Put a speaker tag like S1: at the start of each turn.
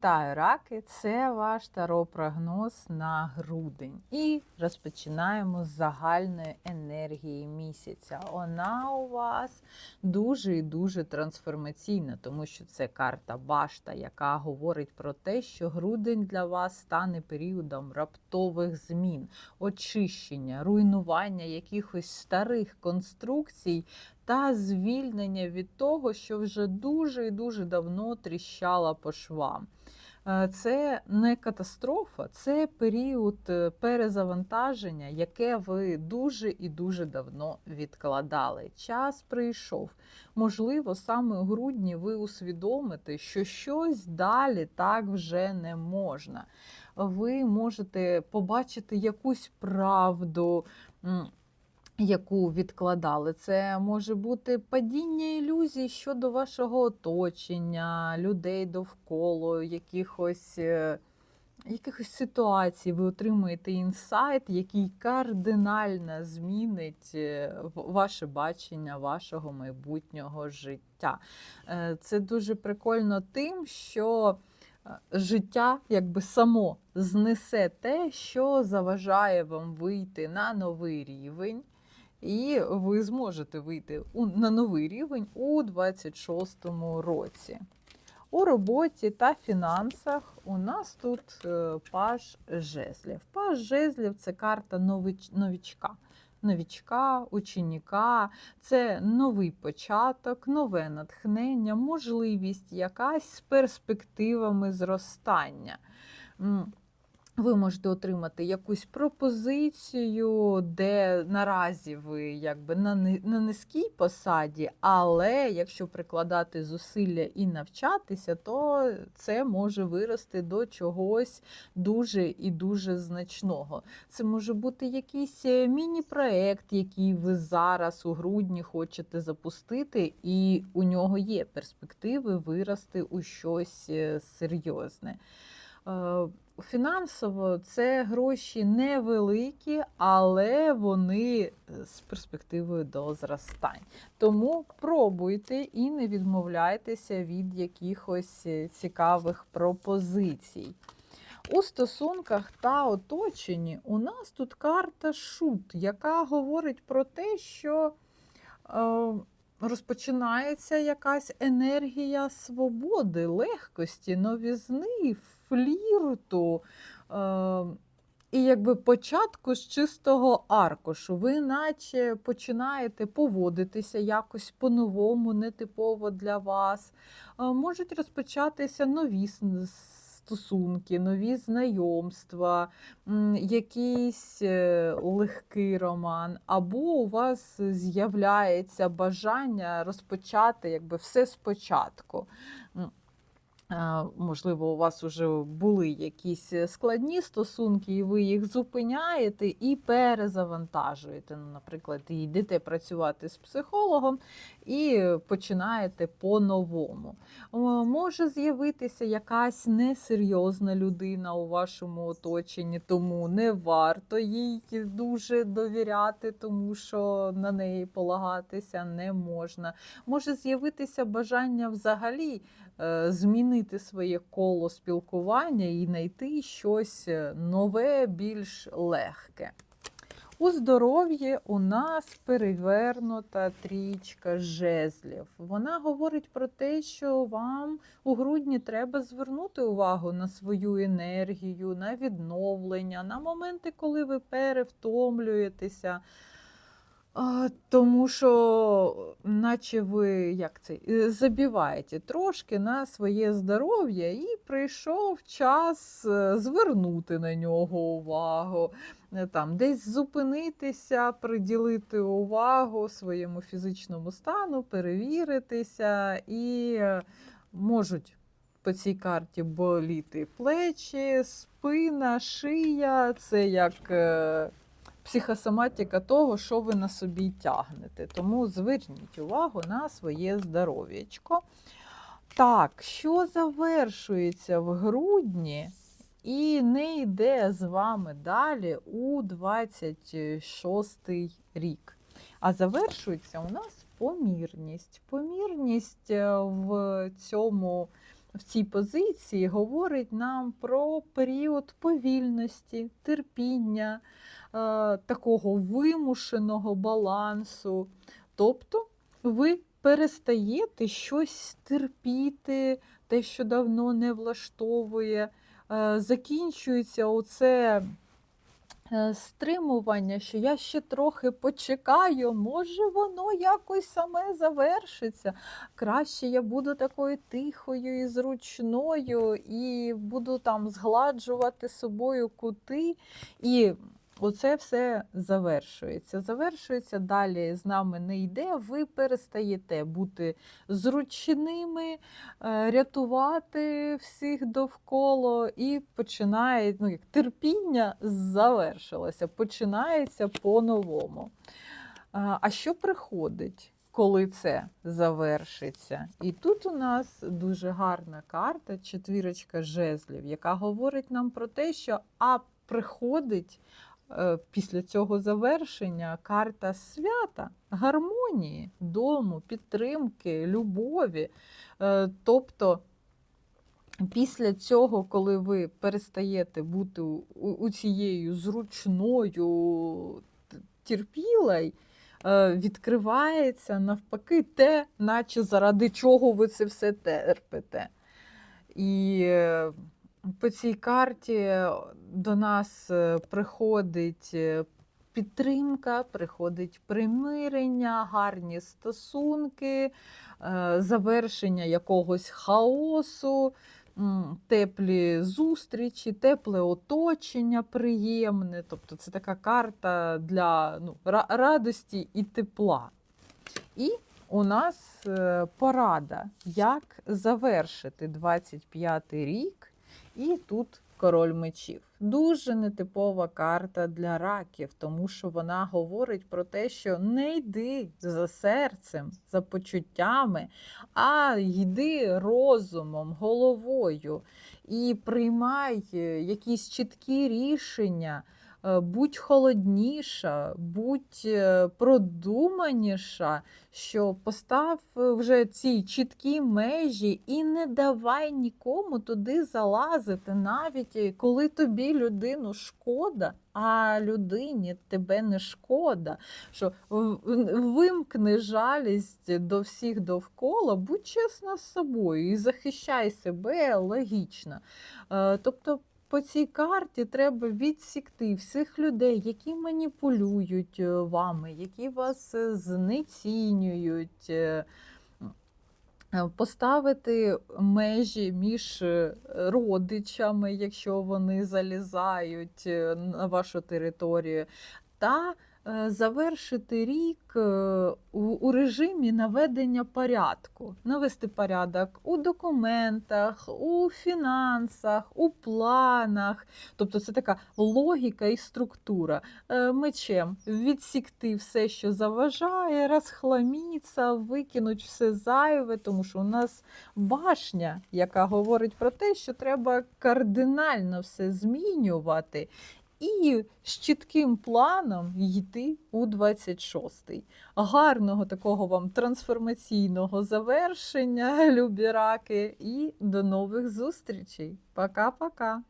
S1: Вітаю, раки! Це ваш таро-прогноз на грудень. І розпочинаємо з загальної енергії місяця. Вона у вас дуже і дуже трансформаційна, тому що це карта башта, яка говорить про те, що грудень для вас стане періодом раптових змін, очищення, руйнування якихось старих конструкцій та звільнення від того, що вже дуже і дуже давно тріщала по швам. Е, Це не катастрофа, це період е, перезавантаження, яке ви дуже і дуже давно відкладали. Час прийшов. Можливо, саме у грудні ви усвідомите, що щось далі так вже не можна. Ви можете побачити якусь правду. Яку відкладали. Це може бути падіння ілюзій щодо вашого оточення, людей довкола, якихось, е, якихось ситуацій. Ви отримуєте інсайт, який кардинально змінить е, ваше бачення вашого майбутнього життя. Е, Це дуже прикольно тим, що життя якби само знесе те, що заважає вам вийти на новий рівень. І ви зможете вийти на новий рівень у 26-му році. У роботі та фінансах у нас тут е, паж жезлів. Паж жезлів це карта нович- новічка. Новічка, ученіка, це новий початок, нове натхнення, можливість якась з перспективами зростання. Ви можете отримати якусь пропозицію, де наразі ви якби на, на низькій посаді, але якщо прикладати зусилля і навчатися, то це може вирости до чогось дуже і дуже значного. Це може бути якийсь е, міні-проект, який ви зараз у грудні хочете запустити, і у нього є перспективи вирости у щось е, серйозне. Фінансово це гроші невеликі, але вони е, з перспективою до зростань. Тому пробуйте і не відмовляйтеся від якихось е, цікавих пропозицій. У стосунках та оточенні у нас тут карта шут, яка говорить про те, що е, розпочинається якась енергія свободи, легкості, новізни, флірту. Е, і якби початку з чистого аркушу. Ви наче починаєте поводитися якось по-новому, нетипово для вас. Е, Можуть розпочатися нові стосунки, нові знайомства, якийсь е, легкий роман, або у вас з'являється бажання розпочати якби все спочатку. Е, Можливо, у вас вже були якісь складні стосунки, і ви їх зупиняєте і перезавантажуєте. Ну, Наприклад, йдете працювати з психологом і починаєте по-новому. Може з'явитися якась несерйозна людина у вашому оточенні, тому не варто їй дуже довіряти, тому що на неї полагатися не можна. Може з'явитися бажання взагалі е, змінити своє коло спілкування і знайти щось е, нове, більш легке. У здоров'ї у нас перевернута трічка жезлів. Вона говорить про те, що вам у грудні треба звернути увагу на свою енергію, на відновлення, на моменти, коли ви перевтомлюєтеся. Тому що, наче ви як це, е, забіваєте трошки на своє здоров'я, і прийшов час е, звернути на нього увагу, е, там, десь зупинитися, приділити увагу своєму фізичному стану, перевіритися, і можуть по цій карті боліти плечі, спина, шия. Це як. Психосоматика того, що ви на собі тягнете. Тому зверніть увагу на своє здоров'ячко. Так, що завершується в грудні і не йде з вами далі у 26 рік. А завершується у нас помірність. Помірність е, в цьому в цій позиції говорить нам про період повільності, терпіння, е, такого вимушеного балансу. Тобто ви перестаєте щось терпіти, те, що давно не влаштовує. Е, Закінчується оце стримування, що я ще трохи почекаю, може воно якось саме завершиться. Краще я буду такою тихою і зручною, і буду там згладжувати собою кути. І оце все завершується. Завершується далі з нами не йде. Ви перестаєте бути зручними, е, рятувати всіх довкола, і починає ну, як терпіння завершилося, починається по-новому. А що приходить? Коли це завершиться. І тут у нас дуже гарна карта, четвірочка жезлів, яка говорить нам про те, що а приходить після цього завершення карта свята, гармонії, дому, підтримки, любові. Е, Тобто після цього, коли ви перестаєте бути у, цією зручною терпілою, е, відкривається навпаки те, наче заради чого ви це все терпите. І е, по цій карті до нас е, приходить е, підтримка, приходить примирення, гарні стосунки, е, завершення якогось хаосу, теплі зустрічі, тепле оточення приємне. Тобто це така карта для ну, радості і тепла. І у нас е, порада, як завершити 25-й рік, і тут король мечів. Дуже нетипова карта для раків, тому що вона говорить про те, що не йди за серцем, за почуттями, а йди розумом, головою і приймай е, якісь чіткі рішення. Е, Будь холодніша, будь е, продуманіша, що постав е, вже ці чіткі межі і не давай нікому туди залазити, навіть коли тобі людину шкода, а людині тебе не шкода. Що вимкни жалість до всіх довкола, будь чесна з собою і захищай себе логічно. Тобто по цій карті треба відсікти всіх людей, які маніпулюють е, вами, які вас е, знецінюють. е, Поставити межі між родичами, якщо вони залізають на вашу територію, та завершити рік е, у, у режимі наведення порядку, навести порядок у документах, у фінансах, у планах. Тобто це така логіка і структура. Е, Мечем відсікти все, що заважає, розхламіться, викинуть все зайве, тому що у нас башня, яка говорить про те, що треба кардинально все змінювати. І з чітким планом йти у 26-й. Гарного такого вам трансформаційного завершення, любі раки, і до нових зустрічей. Пока-пока.